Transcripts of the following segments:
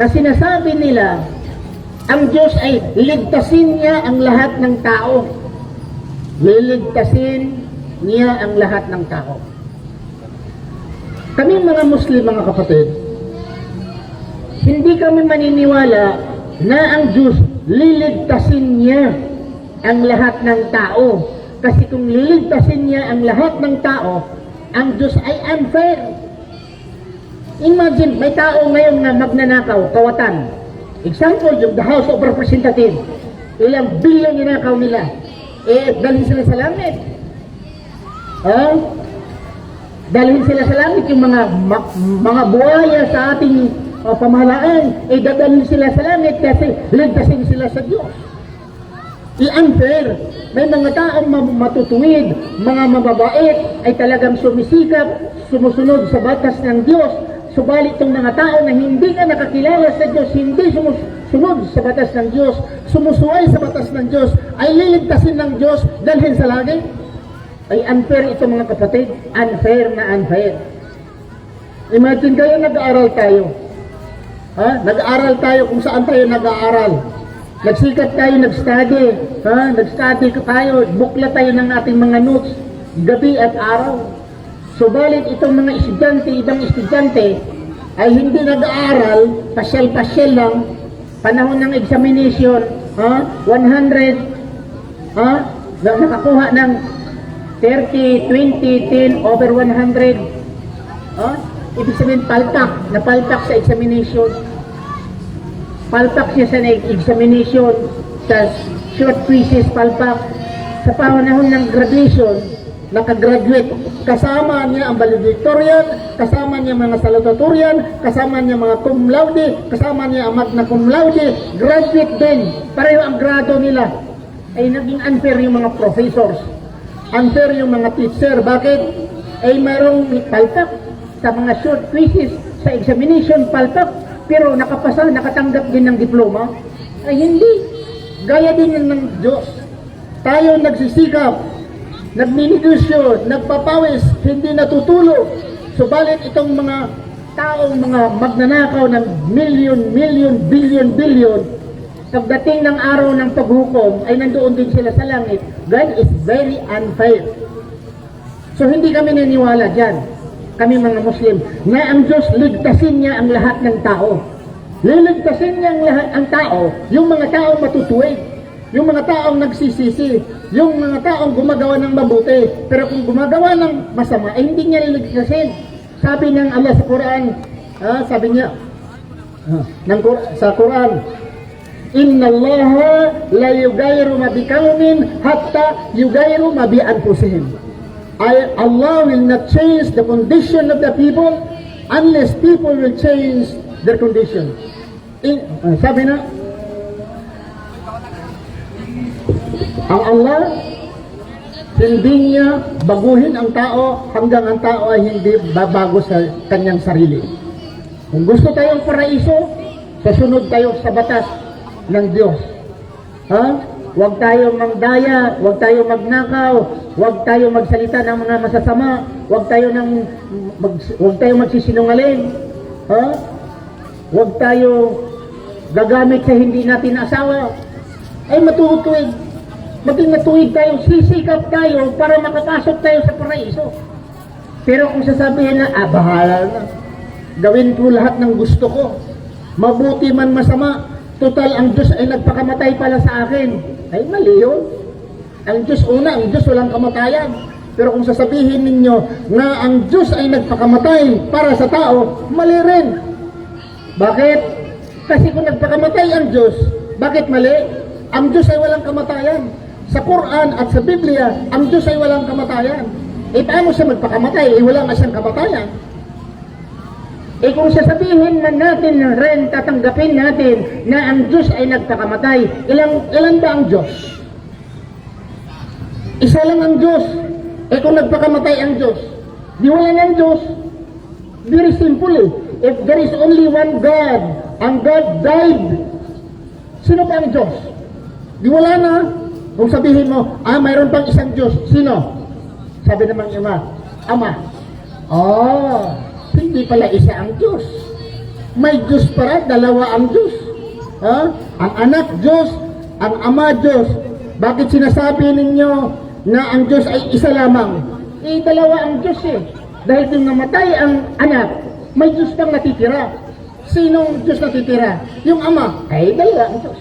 na sinasabi nila ang Diyos ay ligtasin niya ang lahat ng tao. Liligtasin niya ang lahat ng tao. Kami mga Muslim mga kapatid, hindi kami maniniwala na ang Diyos liligtasin niya ang lahat ng tao. Kasi kung liligtasin niya ang lahat ng tao, ang Diyos ay unfair. Imagine, may tao ngayon na magnanakaw, kawatan. Example, yung the House of Representatives. Ilang bilyon ninakaw nila. Eh, dalhin sila sa langit. Ha? Dalhin sila sa langit yung mga ma- mga buhaya sa ating uh, pamahalaan. Eh, dadalhin sila sa langit kasi ligtasin sila sa Diyos. I-unfair. May mga taong ma- matutuwid, mga mababait, ay talagang sumisikap, sumusunod sa batas ng Diyos. Subalit itong mga tao na hindi nga nakakilala sa Diyos, hindi sumusunod sa batas ng Diyos, sumusuway sa batas ng Diyos, ay liligtasin ng Diyos dalhin sa langit. Ay unfair ito mga kapatid. Unfair na unfair. Imagine kayo nag-aaral tayo. Ha? Nag-aaral tayo kung saan tayo nag-aaral. Nagsikap tayo, nag-study. Ha? Nag-study tayo. Bukla tayo ng ating mga notes. Gabi at araw. Subalit itong mga estudyante, ibang estudyante, ay hindi nag-aaral, pasyal-pasyal lang, panahon ng examination, ha? 100, ha? Na nakakuha ng 30, 20, 10, over 100, ha? Ibig sabihin, palpak, napalpak sa examination. Palpak siya sa examination, sa short quizzes, palpak. Sa panahon ng graduation, nakagraduate. Kasama niya ang valedictorian, kasama niya mga salutatorian, kasama niya mga cum laude, kasama niya ang magna cum laude, graduate din. Pareho ang grado nila. Ay naging unfair yung mga professors. Unfair yung mga teacher. Bakit? Ay mayroong palpak sa mga short quizzes, sa examination, palpak. Pero nakapasa, nakatanggap din ng diploma. Ay hindi. Gaya din ng Diyos. Tayo nagsisikap, nagninegosyo, nagpapawis, hindi natutulog. Subalit itong mga taong mga magnanakaw ng million, million, billion, billion, pagdating ng araw ng paghukom, ay nandoon din sila sa langit. God is very unfair. So hindi kami naniwala dyan, kami mga Muslim, na ang Diyos ligtasin niya ang lahat ng tao. Liligtasin niya ang lahat ang tao, yung mga taong matutuwid, yung mga taong nagsisisi, yung mga taong gumagawa ng mabuti. Pero kung gumagawa ng masama, ay hindi niya liligtasin. Sabi ng Allah sa Quran, ah, sabi niya, ah, ng, sa Quran, Inna Allah la yugayru ma biqaumin hatta yugayru ma bi anfusihim. I, Allah will not change the condition of the people unless people will change their condition. In, ah, sabi na, ang Allah, hindi niya baguhin ang tao hanggang ang tao ay hindi babago sa kanyang sarili. Kung gusto tayong paraiso, sasunod tayo sa batas ng Diyos. Ha? Huwag tayong mangdaya, huwag tayong magnakaw, huwag tayong magsalita ng mga masasama, huwag tayo ng mag, huwag tayong magsisinungaling. Ha? Huwag tayo gagamit sa hindi natin asawa. Ay matutuwid. Maging matuwid tayo, sisikap tayo para makapasok tayo sa paraiso. Pero kung sasabihin na, ah, bahala na. Gawin ko lahat ng gusto ko. Mabuti man masama. Total, ang Diyos ay nagpakamatay pala sa akin. Ay, mali yun. Ang Diyos una, ang Diyos walang kamatayan. Pero kung sasabihin ninyo na ang Diyos ay nagpakamatay para sa tao, mali rin. Bakit? Kasi kung nagpakamatay ang Diyos, bakit mali? Ang Diyos ay walang kamatayan. Sa Quran at sa Biblia, ang Diyos ay walang kamatayan. Eh paano siya magpakamatay? Eh wala nga siyang kamatayan. Eh kung sasabihin man natin rin, tatanggapin natin na ang Diyos ay nagpakamatay, ilang, ilan ba ang Diyos? Isa lang ang Diyos. Eh kung nagpakamatay ang Diyos, di wala ng Diyos. Very simple eh. If there is only one God, ang God died, sino pa ang Diyos? Di wala na. Kung sabihin mo, ah, mayroon pang isang Diyos, sino? Sabi naman ima, Ama. Oh, hindi pala isa ang Diyos. May Diyos para, dalawa ang Diyos. Ha? Ang anak Diyos, ang ama Diyos. Bakit sinasabi ninyo na ang Diyos ay isa lamang? Eh, dalawa ang Diyos eh. Dahil kung namatay ang anak, may Diyos pang natitira. Sinong Diyos natitira? Yung ama. Ay, dalawa ang Diyos.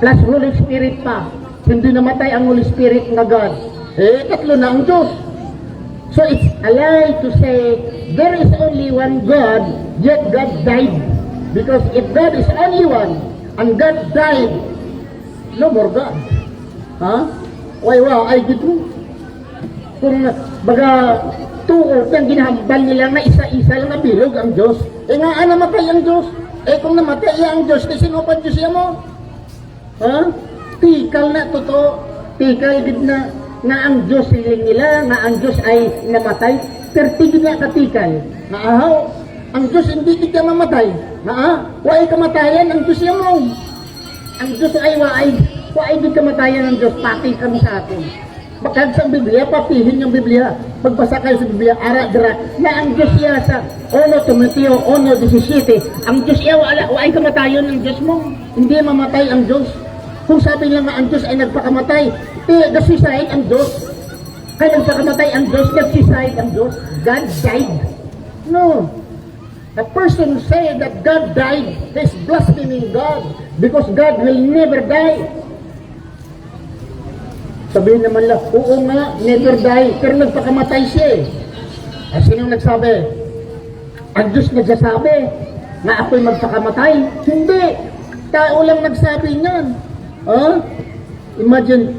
Plus Holy Spirit pa. Hindi namatay ang Holy Spirit na God. Eh, tatlo na ang Diyos. So it's a lie to say there is only one God, yet God died. Because if God is only one, and God died, no more God. Ha? Why, wow, did mo. Kung baga tuod yung ginahambal nila na isa-isa lang na bilog ang Diyos. Eh nga, ah, namatay ang Diyos. Eh kung namatay ang Diyos, di sino pa Diyos yan mo? Ha? Tikal na totoo. Tikal gid na nga ang Diyos siling nila, nga ang Diyos ay namatay. Pertigid na katikal. Nga ahaw, ang Diyos hindi ka mamatay. Nga ah, waay kamatayan ang Diyos yan mo. Ang Diyos ay waay, waay gid kamatayan ng Diyos, pati kami sa atin. Bakag sa Biblia, papihin yung Biblia. Pagbasa kayo sa Biblia, ara dira, na ang Diyos iya sa 1 Timoteo 1.17, ang Diyos iya, waay kamatayon ng Diyos mo. Hindi mamatay ang Diyos. Kung sabi lang nga ang Diyos ay nagpakamatay, eh, nag-suicide ang Diyos. Kaya nagpakamatay ang Diyos, nag-suicide ang Diyos. God died. No. A person say that God died is blaspheming God because God will never die. Sabihin naman lang, oo nga, never die, pero nagpakamatay siya eh. Ay, sino nagsabi? Ang Diyos nagsasabi na ako'y magpakamatay? Hindi. Tao lang nagsabi niyan. Ah? Imagine,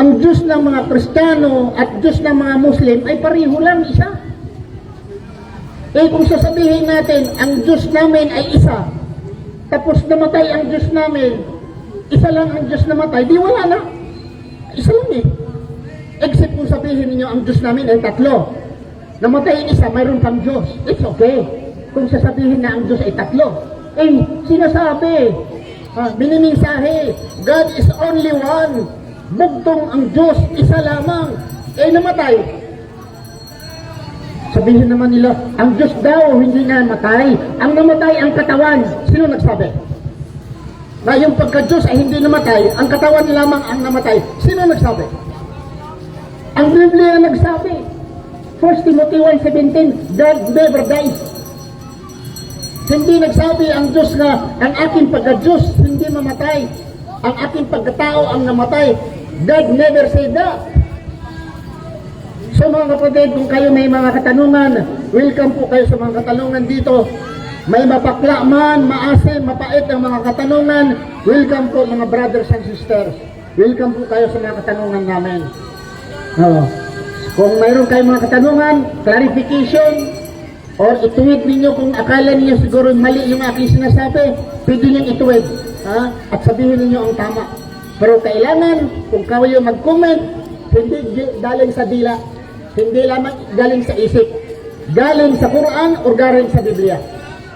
ang Diyos ng mga Kristiyano at Diyos ng mga Muslim ay pareho lang isa. Eh kung sasabihin natin, ang Diyos namin ay isa, tapos namatay ang Diyos namin, isa lang ang Diyos namatay, di wala na. Isa lang eh. Except kung sabihin ninyo ang Diyos namin ay tatlo. Namatay ang isa, mayroon pang Diyos. It's okay. Kung sasabihin na ang Diyos ay tatlo. Eh, sinasabi, ah, binimensahe, God is only one. Bugtong ang Diyos, isa lamang. Eh, namatay. Sabihin naman nila, ang Diyos daw hindi namatay. Ang namatay ang katawan. Sino nagsabi? Na yung pagka-Diyos ay hindi namatay, ang katawan lamang ang namatay. Sino nagsabi? Ang Biblia nagsabi. 1 Timothy 1.17, God never dies. Hindi nagsabi ang Diyos na ang aking pagka-Diyos hindi mamatay. Ang aking pagkatao ang namatay. God never said that. So mga kapatid, kung kayo may mga katanungan, welcome po kayo sa mga katanungan dito. May mapakla man, maasim, mapait ang mga katanungan, welcome po mga brothers and sisters. Welcome po kayo sa mga katanungan namin. Oo. Kung mayroon kayong mga katanungan, clarification, or ituwid ninyo kung akala niyo siguro mali yung aking sinasabi, pwede niyo ituwid. Ha? At sabihin ninyo ang tama. Pero kailangan, kung kayo mag-comment, hindi galing sa dila, hindi lamang galing sa isip, galing sa Quran or galing sa Biblia.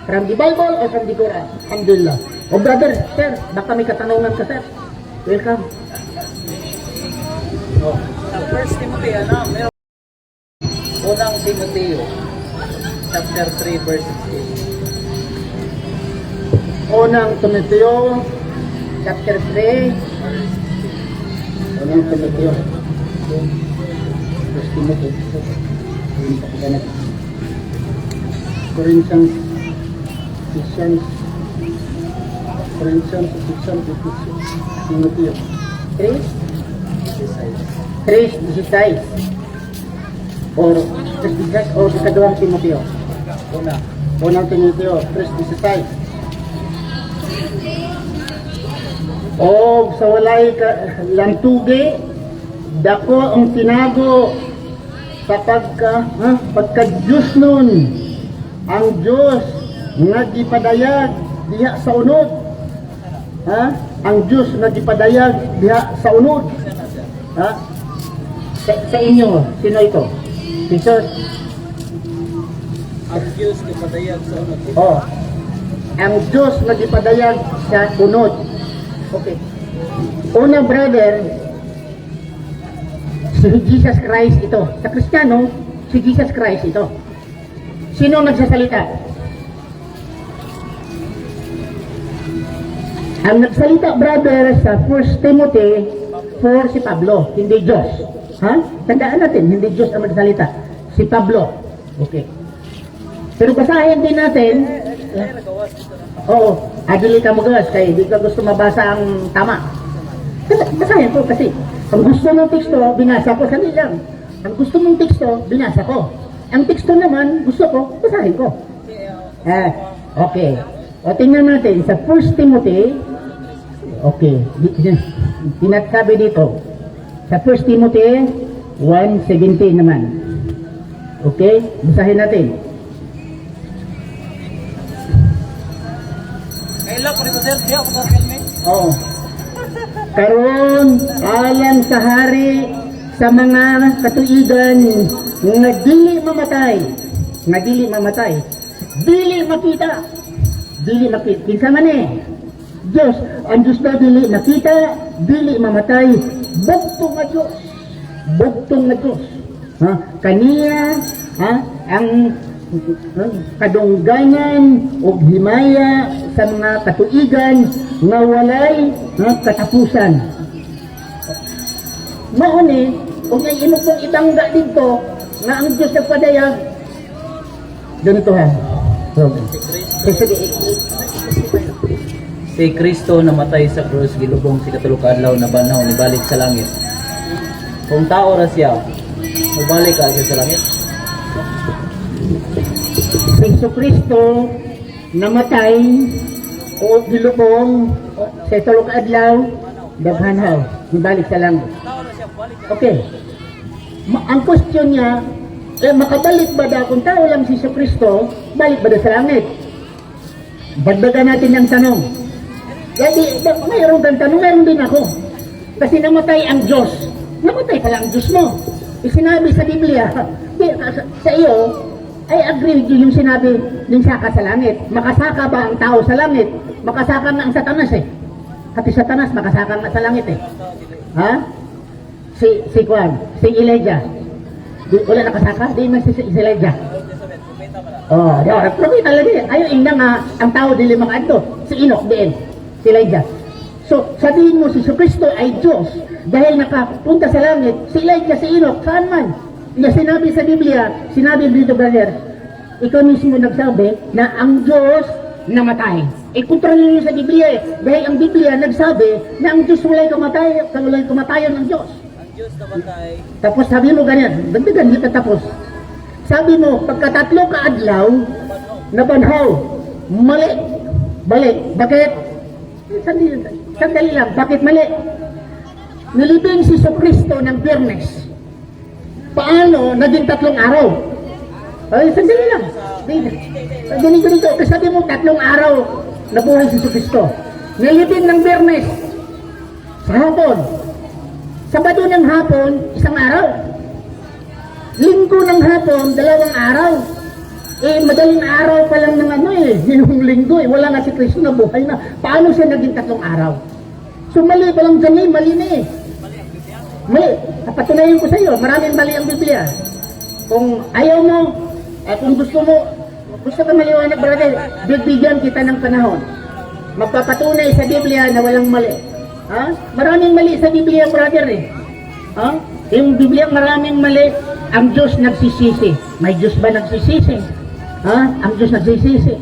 From the Bible or from the Quran. Alhamdulillah. O brother, sir, baka may katanungan ka sir. Welcome. Oh. First Timothy, ano, meron unang Timoteo, chapter 3, verse 16. Unang Timoteo, chapter 3. Unang Timoteo. First Timothy. Yung pagkaganap. Corinthians, Ephesians, Corinthians, Ephesians, Ephesians, Timoteo. 3? 3, 16. Or, 3, 16, or ikadawang Timoteo. Una. Unang Timoteo 3.16 O sa walay ka, lantugi, dako ang tinago sa pagka, ha, pagka Diyos nun, ang Diyos nga gipadayag diha sa unod. Ha? Ang Diyos nga gipadayag diha sa unod. Ha? Sa, sa inyo, sino ito? Jesus ang Diyos gipadayag sa unod. Oh. Ang Diyos nga gipadayag sa unod. Okay. Una brother, si Jesus Christ ito. Sa Kristiyano, si Jesus Christ ito. Sino nagsasalita? Ang nagsalita brother sa 1 Timothy 4 si Pablo, hindi Diyos. Ha? Tandaan natin, hindi Diyos ang nagsalita. Si Pablo. Okay. Pero basahin din natin. Na. Oo, adili ka magawas kaya hindi ka gusto mabasa ang tama. Bas- Basahin ko kasi. Ang gusto mong teksto, binasa ko. Sandali lang. Ang gusto mong teksto, binasa ko. Ang teksto naman, gusto ko, basahin ko. Ah, okay. O tingnan natin sa 1 Timothy. Okay. Tinatsabi dito. Sa 1 Timothy 1.17 naman. Okay? Basahin natin. Sir, di ako helmet. Oo. Karon alang sa hari sa mga katuigan nga dili mamatay. Nga dili mamatay. Dili makita. Dili makita. Kinsa man eh. Diyos, ang Diyos na dili nakita, dili mamatay. Bugtong nga Diyos. Bugtong nga Diyos. Ha? Kaniya, ha? Ang? Kadunggangan o himaya sa mga katuigan nga walay ha? katapusan. Mauni, kung ay imo pong itangga dito, nga ang Diyos nagpadaya, ganito ha. Si Kristo namatay sa krus gilubong si katulog adlaw na banaw ni balik sa langit. Kung tao ra siya, mubalik ka siya sa langit. Yesu Kristo namatay o gilubong sa tulog adlaw daghanhaw nibalik sa langit. Balik Okay. Ma- ang question niya, eh, makabalik ba daw kung tao lang si Kristo, balik ba daw sa langit? Dagdagan natin ang tanong. Jadi, da- mayroon kang tanong, mayroon din ako. Kasi namatay ang Diyos. Namatay pala ang Diyos mo. Isinabi sa Biblia, sa, sa iyo, I agree yung sinabi ng saka sa langit. Makasaka ba ang tao sa langit? Makasaka nga ang satanas eh. Pati satanas, makasaka nga sa langit eh. Ha? Si, si Kwan, si Elijah. Di, wala nakasaka? Di man si, si Elijah. Oh, di ba? Propeta lagi. Ayaw ina nga ang tao dili makaadto. Si Enoch din. Si Elijah. So, sabihin mo si Kristo ay Diyos dahil nakapunta sa langit, si Elijah, si Enoch, saan man? Na sinabi sa Biblia, sinabi dito brother, ikaw mismo nagsabi na ang Diyos namatay. Eh, kontra ninyo sa Biblia eh. Dahil ang Biblia nagsabi na ang Diyos walay kamatay, walay kamatayon ng Diyos. Ang Diyos namatay. Tapos sabi mo ganyan, dagdagan, hindi ka tapos. Sabi mo, pagkatatlo ka adlaw, nabanhaw, mali, balik. Bakit? Sandali, sandali lang, bakit mali? Nilibing si Kristo ng biyernes. Paano naging tatlong araw? Ay, sandali lang. Ganito ganito, kasi sabi mo tatlong araw nabuhay si Kristo. Nilibing ng biyernes sa hapon. Sabado ng hapon, isang araw. Linggo ng hapon, dalawang araw. Eh, madaling araw pa lang ng ano eh, yung linggo eh, wala na si Kristo na buhay na. Paano siya naging tatlong araw? So mali pa lang dyan eh, mali na eh. Mali, papatunayan ko sa iyo, maraming mali ang Biblia. Kung ayaw mo, eh, kung gusto mo, gusto ka maliwanag brother, bibigyan kita ng panahon. Magpapatunay sa Biblia na walang mali. Ha? Maraming mali sa Biblia brother eh. Ha? Yung Biblia maraming mali, ang Diyos nagsisisi. May Diyos ba nagsisisi? Ha? Ang Diyos nagsisisi.